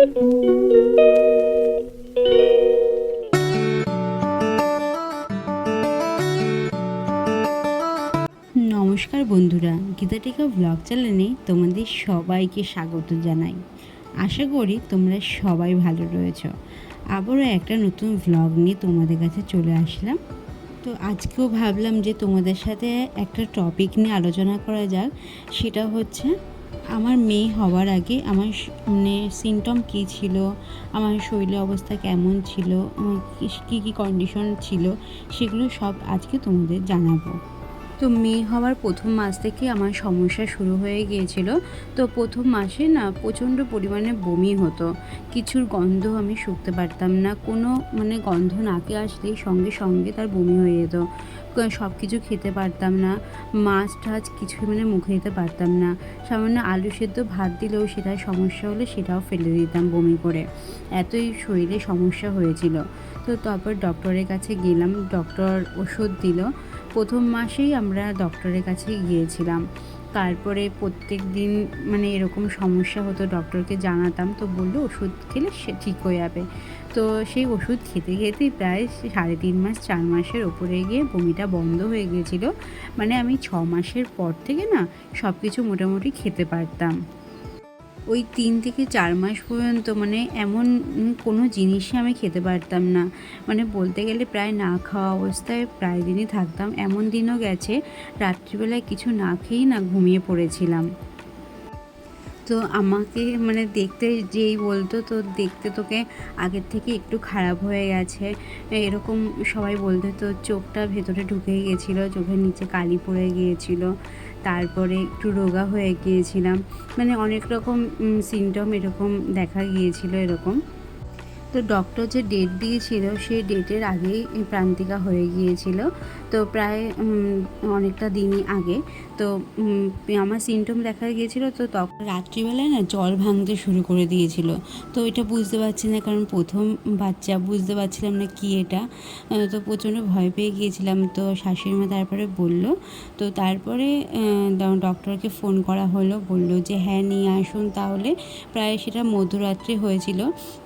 নমস্কার বন্ধুরা গীতাটিকা ব্লগ চ্যানেলে তোমাদের সবাইকে স্বাগত জানাই। আশা করি তোমরা সবাই ভালো রয়েছ। আবারও একটা নতুন ভ্লগ নিয়ে তোমাদের কাছে চলে আসলাম। তো আজকেও ভাবলাম যে তোমাদের সাথে একটা টপিক নিয়ে আলোচনা করা যাক, সেটা হচ্ছে আমার মেয়ে হওয়ার আগে আমার মানে সিমটম কী ছিল? আমার শরীরের অবস্থা কেমন ছিল? কী কী কন্ডিশন ছিল? সেগুলো সব আজকে তোমাদের জানাব। তো মেয়ে হওয়ার প্রথম মাস থেকে আমার সমস্যা শুরু হয়ে গিয়েছিল। তো প্রথম মাসে না প্রচণ্ড পরিমাণে বমি হতো। কিছুর গন্ধ আমি শুকতে পারতাম না। কোনো মানে গন্ধ নাকে আসলেই সঙ্গে সঙ্গে তার বমি হয়ে যেত। সব কিছু খেতে পারতাম না। মাছ টাছ কিছু মানে মুখে দিতে পারতাম না। সামান্য আলু সেদ্ধ ভাত দিলেও সেটার সমস্যা হলে সেটাও ফেলে দিতাম বমি করে। এতই শরীরে সমস্যা হয়েছিল। তো তারপর ডক্টরের কাছে গেলাম। ডক্টর ওষুধ দিল। প্রথম মাসেই আমরা ডক্টরের কাছে গিয়েছিলাম। তারপরে প্রত্যেক দিন মানে এরকম সমস্যা হতো, ডক্টরকে জানাতাম, তো বলল ওষুধ খেলে সে ঠিক হয়ে যাবে। তো সেই ওষুধ খেতে খেতেই প্রায় সাড়ে তিন মাস, চার মাসের ওপরে গিয়ে বমিটা বন্ধ হয়ে গিয়েছিল। মানে আমি ছ মাসের পর থেকে না সব কিছু মোটামুটি খেতে পারতাম। ওই তিন থেকে চার মাস পর্যন্ত মানে এমন কোনো জিনিসই আমি খেতে পারতাম না। মানে বলতে গেলে প্রায় না খাওয়া অবস্থায় প্রায় দিনই থাকতাম। এমন দিনও গেছে, রাত্রিবেলায় কিছু না খেয়েই না ঘুমিয়ে পড়েছিলাম। তো আমাকে মানে দেখতে যেই বলতো, তো দেখতে তোকে আগের থেকে একটু খারাপ হয়ে গেছে। এরকম সবাই বলতো তো চোখটা ভেতরে ঢুকে গিয়েছিল চোখের নিচে কালি পড়ে গিয়েছিল। তারপরে একটু রোগা হয়ে গিয়েছিলাম। মানে অনেক রকম সিমটম এরকম দেখা গিয়েছিল এরকম। তো ডক্টর যে ডেট দিয়েছিল, সেই ডেটের আগেই প্রান্তিকা হয়ে গিয়েছিল। তো প্রায় অনেকটা দিনই আগে। তো আমার সিমটম দেখা গিয়েছিল, তো তখন রাত্রিবেলায় না জল ভাঙতে শুরু করে দিয়েছিল। তো এটা বুঝতে পারছি না, কারণ প্রথম বাচ্চা, বুঝতে পারছিলাম না কি এটা। তো প্রচণ্ড ভয় পেয়ে গিয়েছিলাম। তো শাশুড়ি মা তারপরে বলল, তো তারপরে ডক্টরকে ফোন করা হলো, বলল যে হ্যাঁ নিয়ে আসুন। তাহলে প্রায় সেটা মধ্যরাত্রে হয়েছিল।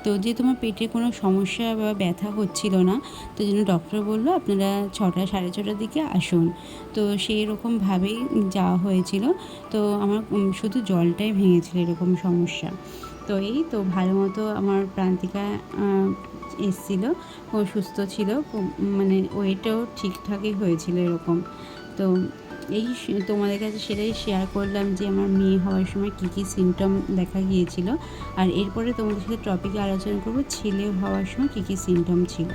তো যে তোমার পেটে কোনো সমস্যা বা ব্যথা হচ্ছিল না। তো জন্য ডক্টর বলল, আপনারা ছটা, সাড়ে ছটার দিকে আসুন। তো সেই রকমভাবেই যাওয়া হয়েছিল। তো আমার শুধু জলটাই ভেঙেছিল এরকম সমস্যা। তো এই তো ভালো মতো আমার প্রান্তিকা এসছিল, ও সুস্থ ছিল মানে ওয়েটও ঠিকঠাকই হয়েছিল এরকম। তো এই তোমাদের কাছে সেটাই শেয়ার করলাম যে আমার মেয়ে হওয়ার সময় কী কী সিমটম দেখা গিয়েছিল। আর এরপরে তোমাদের সাথে টপিকে আলোচনা করব, ছেলে হওয়ার সময় কী কী সিমটম ছিল।